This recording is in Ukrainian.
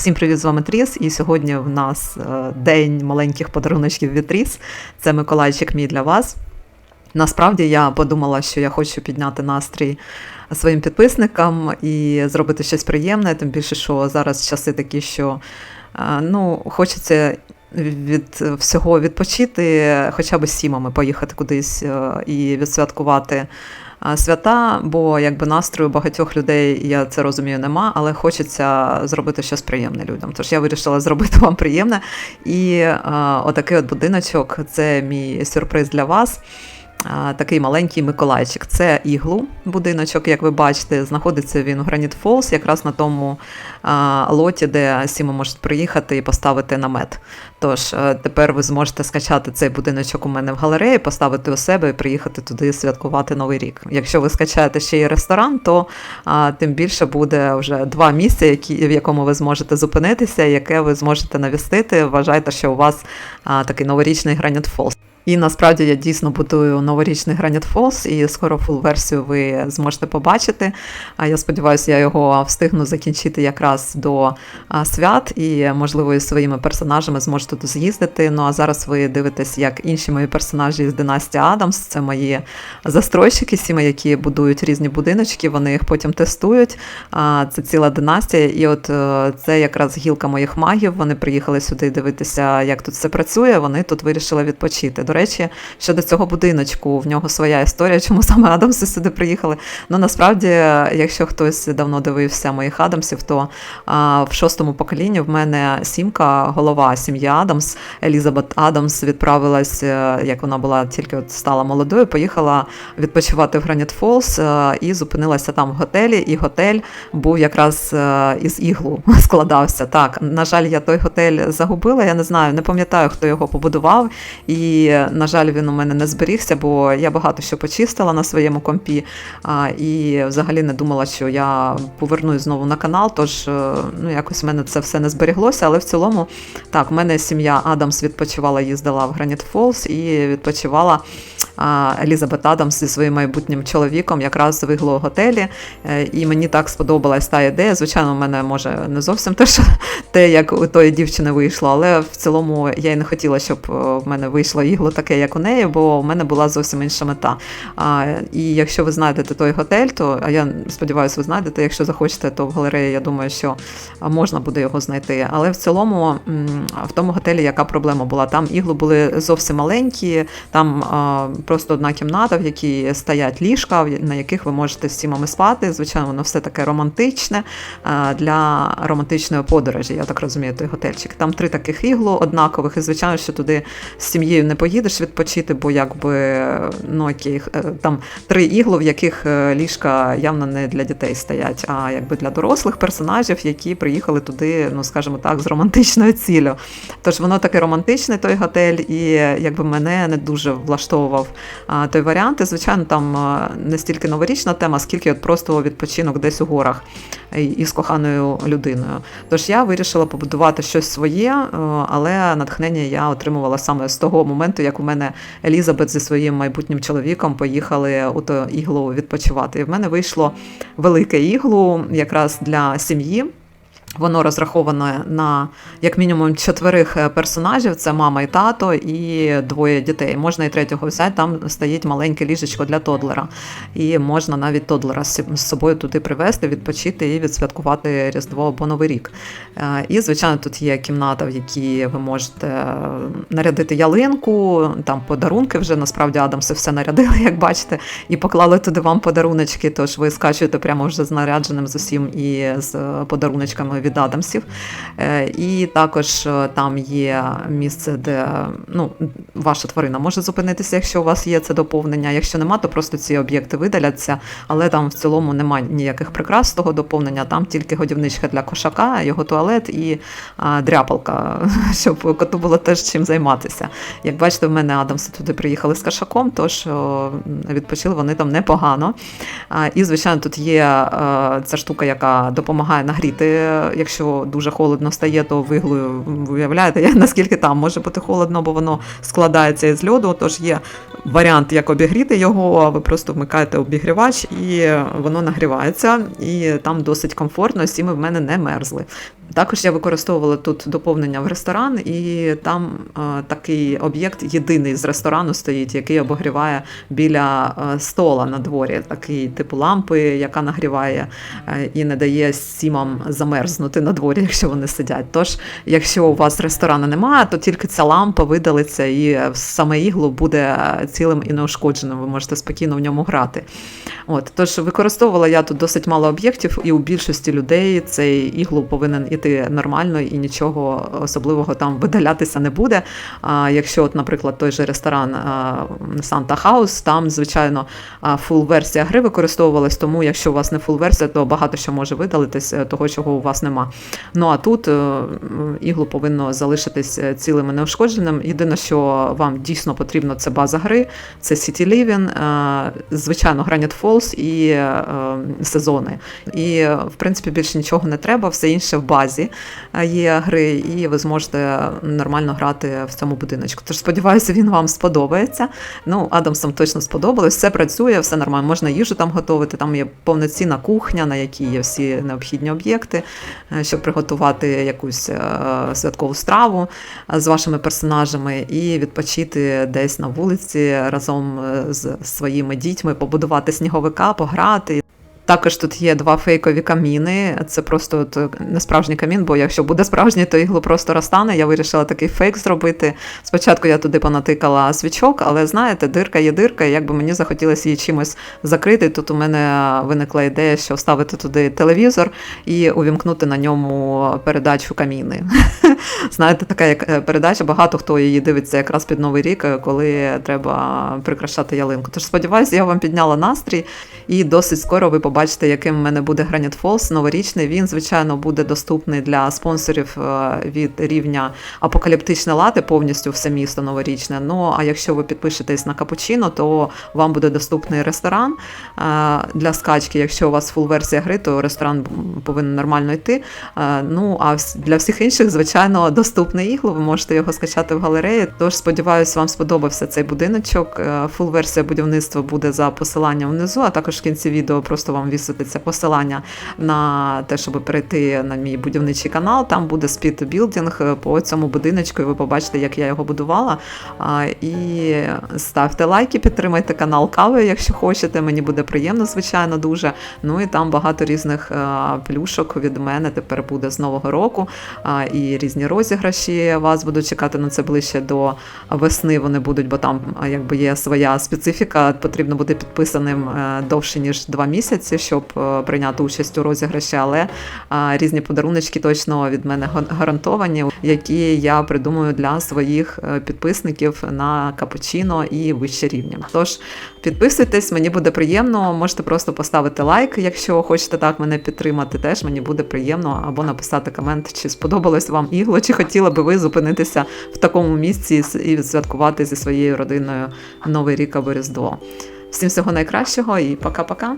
Всім привіт, з вами Тріс. І сьогодні в нас е, день маленьких подаруночків від Тріс. Це Миколайчик мій для вас. Насправді я подумала, що я хочу підняти настрій своїм підписникам і зробити щось приємне, тим більше, що зараз часи такі, що е, ну, хочеться від всього відпочити, хоча б сімами поїхати кудись е, і відсвяткувати свята, бо якби настрою багатьох людей, я це розумію, нема, але хочеться зробити щось приємне людям. Тож я вирішила зробити вам приємне. І отакий от будиночок це мій сюрприз для вас. Такий маленький Миколайчик. Це іглу будиночок, як ви бачите, знаходиться він у Граніт Фолс, якраз на тому лоті, де Сіма можуть приїхати і поставити намет. Тож е, тепер ви зможете скачати цей будиночок у мене в галереї, поставити у себе і приїхати туди святкувати Новий рік. Якщо ви скачаєте ще й ресторан, то а, тим більше буде вже два місця, які, в якому ви зможете зупинитися, яке ви зможете навістити. Вважайте, що у вас а, такий новорічний Граніт Фолс. І насправді я дійсно будую новорічний Granite Falls, і скоро фул-версію ви зможете побачити. Я сподіваюся, я його встигну закінчити якраз до свят, і, можливо, і своїми персонажами зможу тут з'їздити. Ну а зараз ви дивитесь, як інші мої персонажі з династії Адамс. Це мої застройщики, сіми, які будують різні будиночки, вони їх потім тестують. Це ціла династія. І от е, це якраз гілка моїх магів. Вони приїхали сюди дивитися, як тут все працює. Вони тут вирішили відпочити. Речі, щодо цього будиночку, в нього своя історія, чому саме Адамси сюди приїхали. Ну насправді, якщо хтось давно дивився моїх Адамсів, то а, в шостому поколінні в мене сімка, голова сім'ї Адамс, Елізабет Адамс відправилась, е, як вона була тільки от стала молодою, поїхала відпочивати в Граніт Фолс е, і зупинилася там в готелі. І готель був якраз е, із іглу складався. Так, на жаль, я той готель загубила. Я не знаю, не пам'ятаю, хто його побудував. І на жаль, він у мене не зберігся, бо я багато що почистила на своєму компі і взагалі не думала, що я повернусь знову на канал. Тож е, ну якось в мене це все не зберіглося. Але в цілому, так, в мене сім'я Адамс відпочивала, їздила в Граніт Фолс і відпочивала. Елізабет Адамс зі своїм майбутнім чоловіком якраз в ігло готелі. Е, і мені так сподобалась та ідея. Звичайно, в мене може не зовсім те, що те, як у тої дівчини вийшло, але в цілому я й не хотіла, щоб е, в мене вийшло ігло таке, як у неї, бо в мене була зовсім інша мета. І якщо ви знайдете той готель, то я сподіваюся, ви знайдете. Якщо захочете, то в галереї я думаю, що можна буде його знайти. Але в цілому, в тому готелі яка проблема була? Там ігли були зовсім маленькі, там просто одна кімната, в якій стоять ліжка, на яких ви можете з сімами спати. Звичайно, воно все таке романтичне для романтичної подорожі. Я так розумію, той готельчик. Там три таких іглу однакових, і звичайно, що туди з сім'єю не поїдеш відпочити, бо якби ну окей, е, там три іглу, в яких е, ліжка явно не для дітей стоять, а якби для дорослих персонажів, які приїхали туди, ну скажімо так, з романтичною ціллю. Тож воно таке романтичне, той готель, і якби мене не дуже влаштовував той варіант. І, звичайно, там не стільки новорічна тема, скільки от просто відпочинок десь у горах із коханою людиною. Тож я вирішила побудувати щось своє, е, але натхнення я отримувала саме з того моменту, як у мене Елізабет зі своїм майбутнім чоловіком поїхали у то іглу відпочивати. І в мене вийшло велике іглу якраз для сім'ї. Воно розраховане на як мінімум чотирих е, персонажів: це мама і тато, і двоє дітей. Можна і третього взяти, там стоїть маленьке ліжечко для тодлера. І можна навіть тодлера з собою туди привезти, відпочити і відсвяткувати Різдво або Новий рік. Е, і, звичайно, тут є кімната, в якій ви можете е, нарядити ялинку, там подарунки вже насправді Адамси все нарядили, як бачите, і поклали туди вам подаруночки. Тож ви скачуєте прямо вже з нарядженим з усім і з подаруночками від Адамсів. Е, і також е, там є місце, де ну, ваша тварина може зупинитися, якщо у вас є це доповнення. Якщо нема, то просто ці об'єкти видаляться, але там в цілому немає ніяких прикрас того доповнення, там тільки годівничка для кошака, його туалет і дряпалка, щоб коту було теж чим займатися. Як бачите, в мене Адамси туди приїхали з кошаком, тож відпочили вони там непогано. І, звичайно, тут є ця штука, яка допомагає нагріти якщо дуже холодно стає, то виглою виявляєте, наскільки там може бути холодно, бо воно складається із льоду. Тож є варіант, як обігріти його, ви просто вмикаєте обігрівач і воно нагрівається, і там досить комфортно, сіми в мене не мерзли. Також я використовувала тут доповнення в ресторан, і там е, такий об'єкт єдиний з ресторану стоїть, який обогріває біля е, стола на дворі, такий типу лампи, яка нагріває е, і не дає сімам замерзнути на дворі, якщо вони сидять. Тож, якщо у вас ресторану немає, то тільки ця лампа видалиться, і саме іглу буде цілим і неушкодженим. Ви можете спокійно в ньому грати. От, тож використовувала я тут досить мало об'єктів, і у більшості людей цей іглу повинен іти нормально і нічого особливого там видалятися не буде. А якщо, от, наприклад, той же ресторан Санта Хаус, там, звичайно, фул версія гри використовувалась, тому якщо у вас не фул версія, то багато що може видалитись е, того, чого у вас нема. Ну а тут е, іглу повинно залишитись е, цілим і неушкодженим. Єдине, що вам дійсно потрібно, це база гри, це City Living, звичайно, Granite Falls і е, сезони. І, в принципі, більше нічого не треба, все інше в базі е, є гри, і ви зможете нормально грати в цьому будиночку. Тож сподіваюся, він вам сподобається. Ну, Адамсам точно сподобалось, все працює, все нормально. Можна їжу там готувати. Там є повноцінна кухня, на якій є всі необхідні об'єкти, е, щоб приготувати якусь е, святкову страву з вашими персонажами і відпочити десь на вулиці разом з своїми дітьми, побудувати сніговика, пограти. Також тут є два фейкові каміни. Це просто от не справжній камін, бо якщо буде справжній, то іглу просто розтане. Я вирішила такий фейк зробити. Спочатку я туди понатикала свічок, але знаєте, дирка є дирка, і якби мені захотілося її чимось закрити. Тут у мене виникла ідея, що вставити туди телевізор і увімкнути на ньому передачу каміни. Знаєте, така як е, передача, багато хто її дивиться якраз під Новий рік, е, коли треба прикрашати ялинку. Тож сподіваюся, я вам підняла настрій, і досить скоро ви побачите, яким в мене буде Granite Falls новорічний. Він, звичайно, буде доступний для спонсорів е, від рівня апокаліптичне лати, повністю все місто новорічне. Ну а якщо ви підпишетесь на капучино, то вам буде доступний ресторан е, для скачки. Якщо у вас фул версія гри, то ресторан повинен нормально йти. Е, Ну а для всіх інших, звичайно, доступне ігло. Ви можете його скачати в галереї. Тож сподіваюся, вам сподобався цей будиночок. Е, Фул версія будівництва буде за посиланням внизу, а також в кінці відео просто вам висвітиться посилання на те, щоб перейти на мій будівничий канал. Там буде спідбілдинг е, по цьому будиночку, і ви побачите, як я його будувала. І ставте лайки, підтримайте канал Кави, якщо хочете. Мені буде приємно, звичайно, дуже. Ну і там багато різних е, плюшок від мене тепер буде з нового року. І різні розіграші вас будуть чекати на це ближче до весни. Вони будуть, бо там якби є своя специфіка. Потрібно бути підписаним е, довше ніж два місяці, щоб е, прийняти участь у розіграші. Але різні подаруночки точно від мене гарантовані, які я придумую для своїх е, підписників на капучино і вище рівня. Тож підписуйтесь, мені буде приємно. Можете просто поставити лайк, якщо хочете так мене підтримати. Теж мені буде приємно, або написати комент, чи сподобалось вам ігло, чи хотіли би ви зупинитися в такому місці і с- і святкувати зі своєю родиною Новий рік або Різдво. Всім всього найкращого і пока-пока.